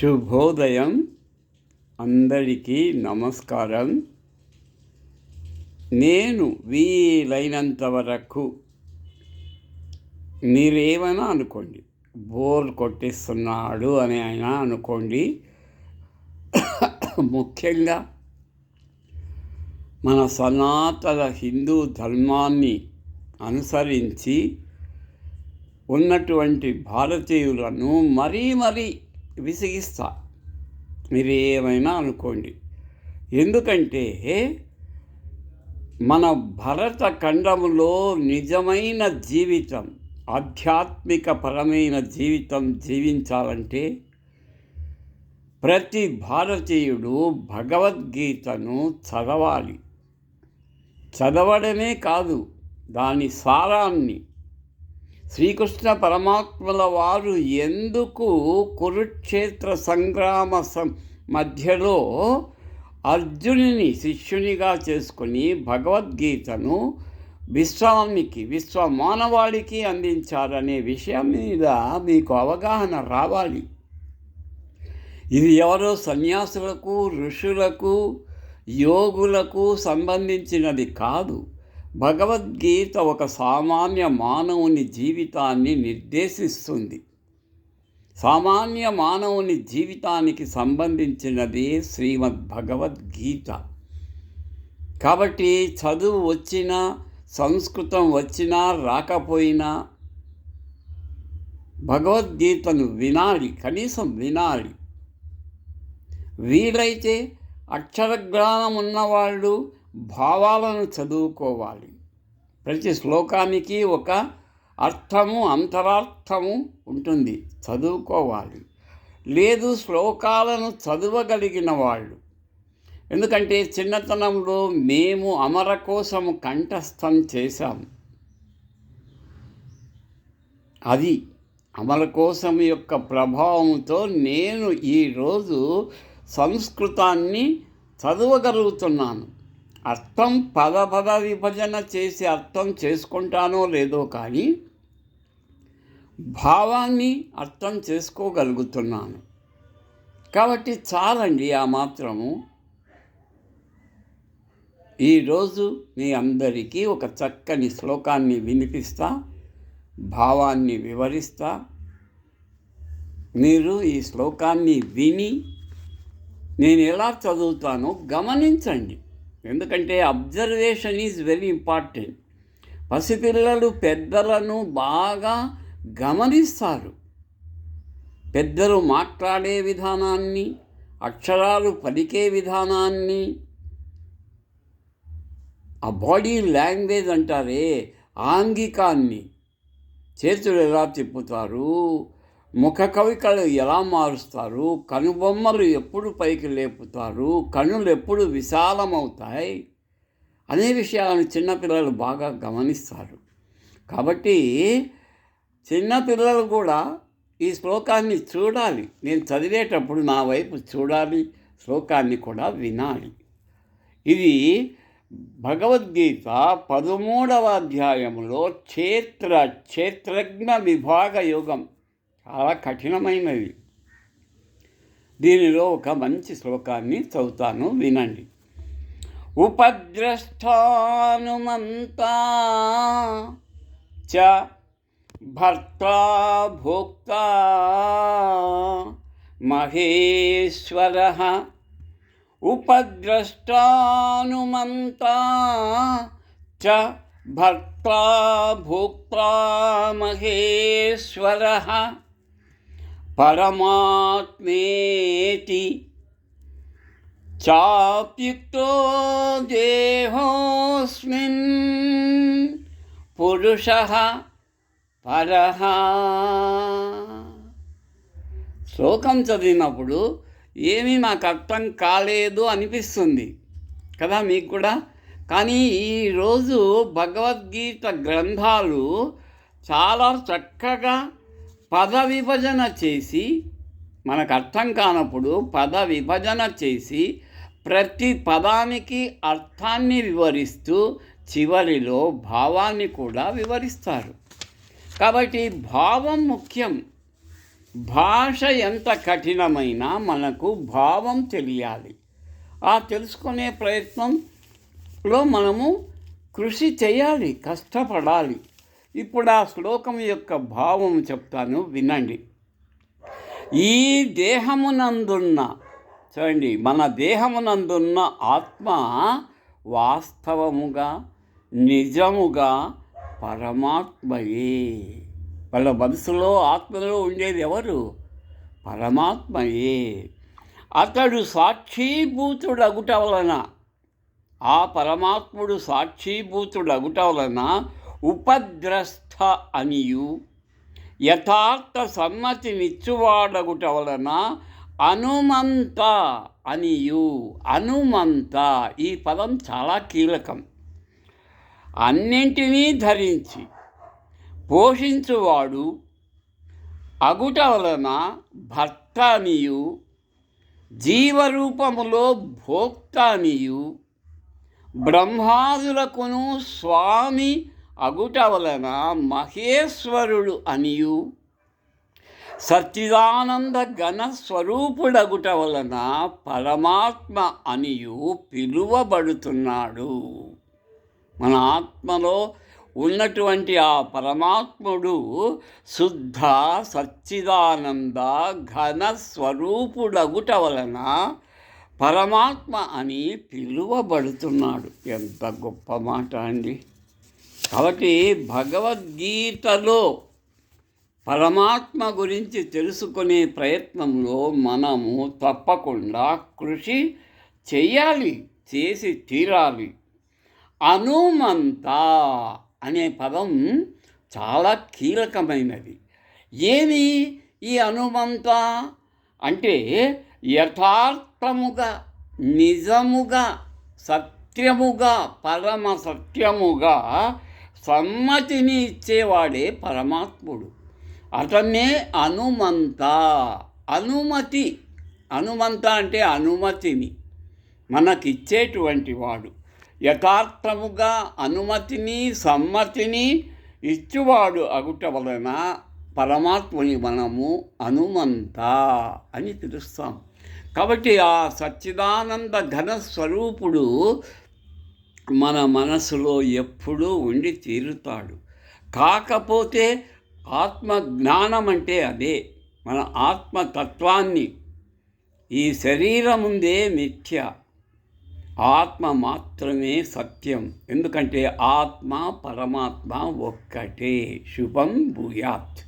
శుభోదయం. అందరికీ నమస్కారం. నేను వీలైనంత వరకు మీరేమైనా అనుకోండి బోర్ కొట్టిస్తున్నాడు అని అయినా అనుకోండి ముఖ్యంగా మన సనాతన హిందూ ధర్మాన్ని అనుసరించి ఉన్నటువంటి భారతీయులను మరీ మరీ విసిగిస్తా. మీరు ఏమైనా అనుకోండి. ఎందుకంటే మన భరత ఖండములో నిజమైన జీవితం ఆధ్యాత్మిక పరమైన జీవితం జీవించాలంటే ప్రతి భారతీయుడు భగవద్గీతను చదవాలి. చదవడమే కాదు దాని సారాన్ని శ్రీకృష్ణ పరమాత్మల వారు ఎందుకు కురుక్షేత్ర సంగ్రామ సం మధ్యలో అర్జునుని శిష్యునిగా చేసుకుని భగవద్గీతను విశ్వానికి విశ్వ మానవాళికి అందించారనే విషయం మీద మీకు అవగాహన రావాలి. ఇది ఎవరో సన్యాసులకు ఋషులకు యోగులకు సంబంధించినది కాదు. భగవద్గీత ఒక సామాన్య మానవుని జీవితాన్ని నిర్దేశిస్తుంది. సామాన్య మానవుని జీవితానికి సంబంధించినది శ్రీమద్ భగవద్గీత. కాబట్టి చదువు వచ్చినా సంస్కృతం వచ్చినా రాకపోయినా భగవద్గీతను వినాలి కనీసం వినాలి. వీలైతే అక్షరజ్ఞానం ఉన్నవాళ్ళు భావాలను చదువుకోవాలి. ప్రతి శ్లోకానికి ఒక అర్థము అంతరార్థము ఉంటుంది. చదువుకోవాలి. లేదు శ్లోకాలను చదవగలిగిన వాళ్ళు. ఎందుకంటే చిన్నతనంలో మేము అమర కోసం కంఠస్థం చేశాము అది అమర కోసం యొక్క ప్రభావంతో నేను ఈరోజు సంస్కృతాన్ని చదవగలుగుతున్నాను. అర్థం పద పద విభజన చేసి అర్థం చేసుకుంటానో లేదో కానీ భావాన్ని అర్థం చేసుకోగలుగుతున్నాను. కాబట్టి చాలండి ఆ మాత్రము. ఈరోజు మీ అందరికీ ఒక చక్కని శ్లోకాన్ని వినిపిస్తా భావాన్ని వివరిస్తా. మీరు ఈ శ్లోకాన్ని విని నేను ఎలా చదువుతానో గమనించండి. ఎందుకంటే అబ్జర్వేషన్ ఈజ్ వెరీ ఇంపార్టెంట్ పసిపిల్లలు పెద్దలను బాగా గమనిస్తారు. పెద్దలు మాట్లాడే విధానాన్ని అక్షరాలు పలికే విధానాన్ని ఆ బాడీ లాంగ్వేజ్ అంటారే ఆంగికాన్ని. చేతులు ఎలా తిప్పుతారు? ముఖ కవికలు ఎలా మారుస్తారు? కనుబొమ్మలు ఎప్పుడు పైకి లేపుతారు? కన్నులు ఎప్పుడు విశాలమవుతాయి? అనే విషయాలను చిన్నపిల్లలు బాగా గమనిస్తారు. కాబట్టి చిన్నపిల్లలు కూడా ఈ శ్లోకాన్ని చూడాలి. నేను చదివేటప్పుడు నా వైపు చూడాలి శ్లోకాన్ని కూడా వినాలి. ఇది భగవద్గీత పదమూడవ అధ్యాయంలో క్షేత్ర క్షేత్రజ్ఞ విభాగ యుగం. చాలా కఠినమైనది. దీనిలో ఒక మంచి శ్లోకాన్ని చదువుతాను వినండి. ఉపద్రష్టానుమంతా చ భర్త భోక్త మహేశ్వర. ఉపద్రష్టానుమంతా చ భర్త భోక్త మహేశ్వర. పరమాత్మేతి చాప్యుక్తో దేహోస్మిన్ పురుష పరహ శ్లోకం చదివినప్పుడు ఏమీ మాకు అర్థం కాలేదు అనిపిస్తుంది కదా మీకు కూడా? కానీ ఈరోజు భగవద్గీత గ్రంథాలు చాలా చక్కగా పద విభజన చేసి మనకు అర్థం కానప్పుడు పద విభజన చేసి ప్రతి పదానికి అర్థాన్ని వివరిస్తూ చివరిలో భావాన్ని కూడా వివరిస్తారు. కాబట్టి భావం ముఖ్యం. భాష ఎంత కఠినమైనా మనకు భావం తెలియాలి. ఆ తెలుసుకునే ప్రయత్నంలో మనము కృషి చేయాలి కష్టపడాలి. ఇప్పుడు ఆ శ్లోకం యొక్క భావం చెప్తాను వినండి. ఈ దేహమునందున్న చూడండి మన దేహమునందున్న ఆత్మ వాస్తవముగా నిజముగా పరమాత్మయే. వాళ్ళ మనసులో ఆత్మలో ఉండేది ఎవరు? పరమాత్మయే. అతడు సాక్షీభూతుడగుట వలన ఆ పరమాత్ముడు సాక్షీభూతుడగుట వలన ఉపద్రస్థ అనియు యథార్థ సమ్మతినిచ్చువాడగుట వలన అనుమంత అనియు అనుమంత. ఈ పదం చాలా కీలకం. అన్నింటినీ ధరించి పోషించువాడు అగుట వలన భర్త అనియు జీవరూపములో భోక్త అనియు బ్రహ్మాదులకును స్వామి అగుట వలన మహేశ్వరుడు అనియు సచ్చిదానంద ఘన స్వరూపుడగుట వలన పరమాత్మ అనియు పిలువబడుతున్నాడు. మన ఆత్మలో ఉన్నటువంటి ఆ పరమాత్ముడు శుద్ధ సచ్చిదానంద ఘన స్వరూపుడగుట వలన పరమాత్మ అని పిలువబడుతున్నాడు. ఎంత గొప్ప మాట అండి. కాబట్టి భగవద్గీతలో పరమాత్మ గురించి తెలుసుకునే ప్రయత్నంలో మనము తప్పకుండా కృషి చేయాలి చేసి తీరాలి. అనుమంత అనే పదం చాలా కీలకమైనది. ఏమి ఈ అనుమంత? అంటే యథార్థముగా నిజముగా సత్యముగా పరమ సత్యముగా సమ్మతిని ఇచ్చేవాడే పరమాత్ముడు. అతన్నే అనుమంత అనుమతి అనుమంత అంటే అనుమతిని మనకిచ్చేటువంటి వాడు. యథార్థముగా అనుమతిని సమ్మతిని ఇచ్చువాడు అగుట వలన పరమాత్మని మనము అనుమంత అని పిలుస్తాం. కాబట్టి ఆ సచ్చిదానంద ఘన స్వరూపుడు మన మనసులో ఎప్పుడూ ఉండి తీరుతాడు. కాకపోతే ఆత్మ జ్ఞానం అంటే అదే. మన ఆత్మతత్వాన్ని. ఈ శరీరం ఉందే మిథ్య. ఆత్మ మాత్రమే సత్యం. ఎందుకంటే ఆత్మ పరమాత్మ ఒక్కటే. శుభం భూయాత్.